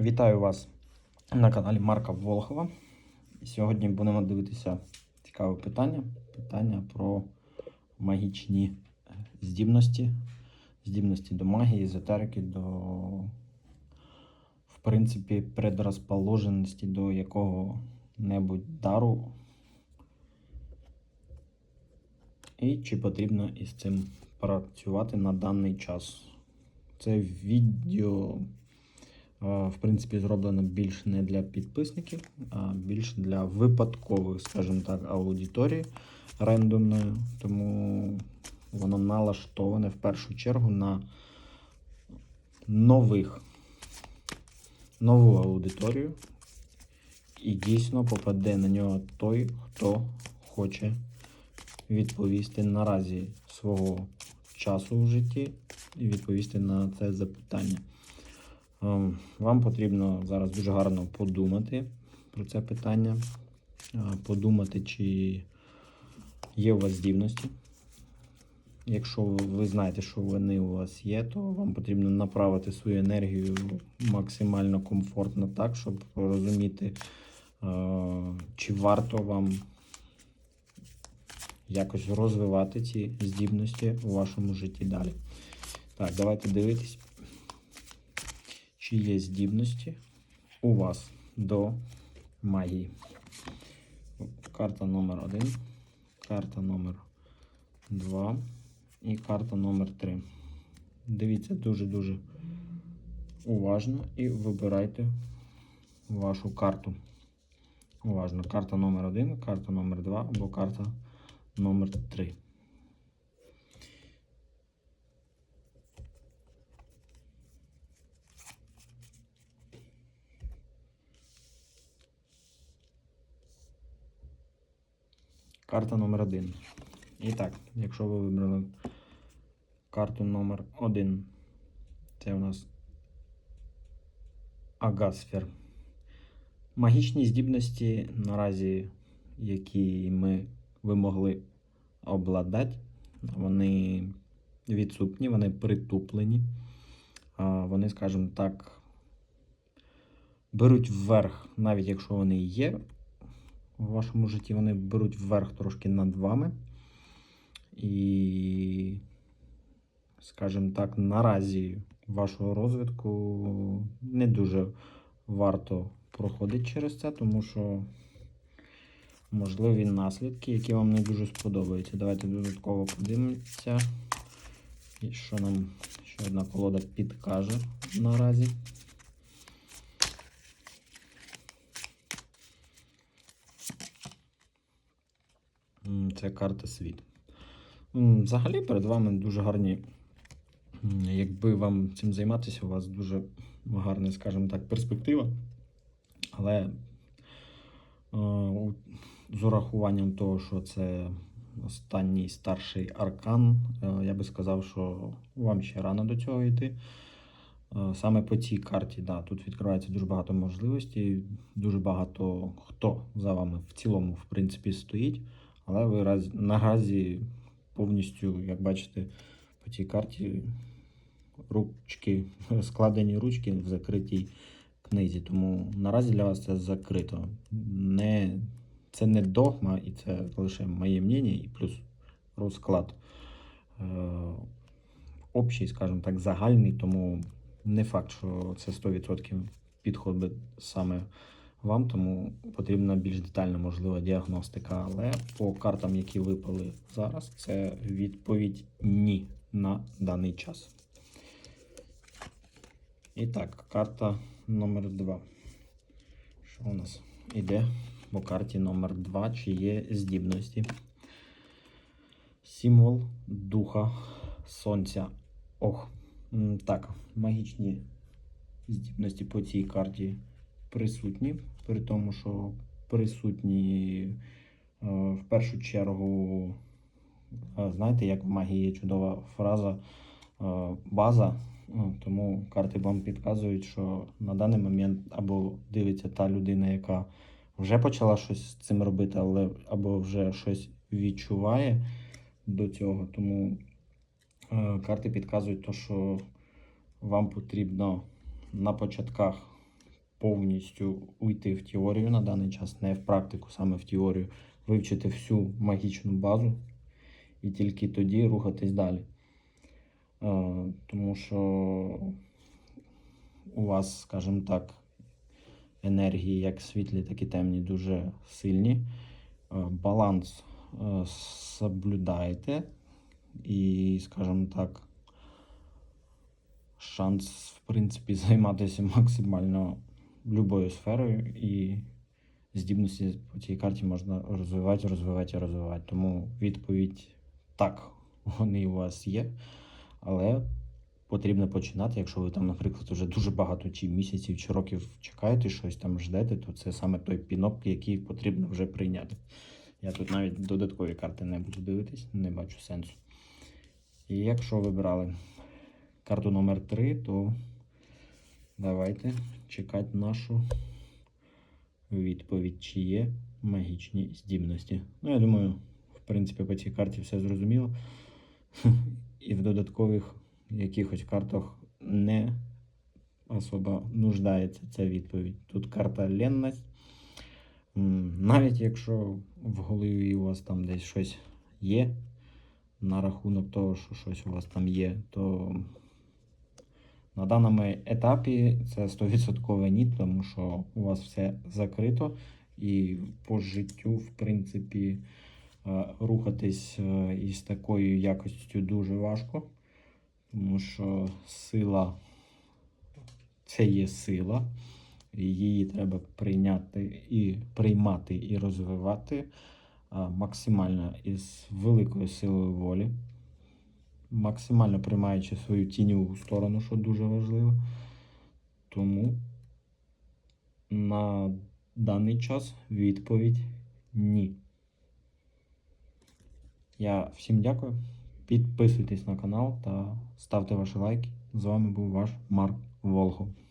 Вітаю вас на каналі Марка Волхова. Сьогодні будемо дивитися цікаве питання. Питання про магічні здібності, здібності до магії, езотерики, до, в принципі, предрозположеності до якого-небудь дару. І чи потрібно із цим працювати на даний час. Це відео в принципі, зроблено більш не для підписників, а більш для випадкових, скажімо так, аудиторії рандомної. Тому воно налаштоване в першу чергу на нових, нову аудиторію. І дійсно попаде на нього той, хто хоче відповісти наразі свого часу в житті і відповісти на це запитання. Ем, Вам потрібно зараз дуже гарно подумати про це питання, е, подумати, чи є у вас здібності. Якщо ви знаєте, що вони у вас є, то вам потрібно направити свою енергію максимально комфортно так, щоб розуміти, е, чи варто вам якось розвивати ці здібності у вашому житті далі. Так, давайте дивитись, чи є здібності у вас до магії. Карта номер 1, карта номер 2 і карта номер 3. Дивіться дуже-дуже уважно і вибирайте вашу карту. Уважно. Карта номер 1, карта номер 2 або карта номер 3. Карта номер 1. І так, якщо ви вибрали карту номер 1, це у нас Агасфер. Магічні здібності наразі, які ми ви могли обладати, вони відсутні, вони притуплені. Вони, скажімо так, беруть вверх, навіть якщо вони є у вашому житті, вони беруть вверх трошки над вами. І, скажімо так, наразі вашого розвитку не дуже варто проходити через це, тому що можливі наслідки, які вам не дуже сподобаються. Давайте додатково подивимося, і що нам ще одна колода підкаже наразі. Це карта світ. Взагалі перед вами дуже гарні. Якби вам цим займатися, у вас дуже гарна, скажімо так, перспектива. Але е, з урахуванням того, що це останній старший аркан, е, я би сказав, що вам ще рано до цього йти. Е, Саме по цій карті, да, тут відкривається дуже багато можливостей, дуже багато хто за вами в цілому, в принципі, стоїть. Але ви раз, наразі повністю, як бачите, по цій карті ручки, складені ручки в закритій книзі. Тому наразі для вас це закрито. Не, це не догма, і це лише моє мнення, і плюс розклад е, общий, скажімо так, загальний, тому не факт, що це 100% підходить саме вам, тому потрібна більш детальна, можлива діагностика. Але по картам, які випали зараз, це відповідь ні на даний час. І так, карта номер 2. Що у нас іде по карті номер 2? Чи є здібності? Символ духа сонця. Ох. Так, магічні здібності по цій карті присутні, при тому, що присутні е, в першу чергу, е, знаєте, як в магії є чудова фраза е, база. Тому карти вам підказують, що на даний момент або дивиться та людина, яка вже почала щось з цим робити, але або вже щось відчуває до цього. Тому е, карти підказують, то, що вам потрібно на початках повністю уйти в теорію на даний час, не в практику, саме в теорію, вивчити всю магічну базу і тільки тоді рухатись далі. Е, Тому що у вас, скажімо так, енергії, як світлі, так і темні, дуже сильні. Е, Баланс е, соблюдаєте і, скажімо так, шанс, в принципі, займатися максимально любою сферою і здібності по цій карті можна розвивати, розвивати і розвивати. Тому відповідь так, вони у вас є, але потрібно починати. Якщо ви там, наприклад, вже дуже багато чи місяців, чи років чекаєте щось там ждете, то це саме той пінок, який потрібно вже прийняти. Я тут навіть додаткові карти не буду дивитись, не бачу сенсу. І якщо вибрали карту номер 3, то давайте чекати нашу відповідь, чи є магічні здібності. Ну, я думаю, в принципі, по цій карті все зрозуміло. І в додаткових якихось картах не особо нуждається ця відповідь. Тут карта ленність. Навіть якщо в голові у вас там десь щось є, на рахунок того, що щось у вас там є, то на даному етапі це 100% ні, тому що у вас все закрито, і по життю, в принципі, е, рухатись е, із такою якостю дуже важко, тому що сила це є сила, її треба прийняти і приймати і розвивати максимально із великою силою волі, максимально приймаючи свою тіньову сторону, що дуже важливо. Тому на даний час відповідь ні. Я всім дякую. Підписуйтесь на канал та ставте ваші лайки. З вами був ваш Марк Волхов.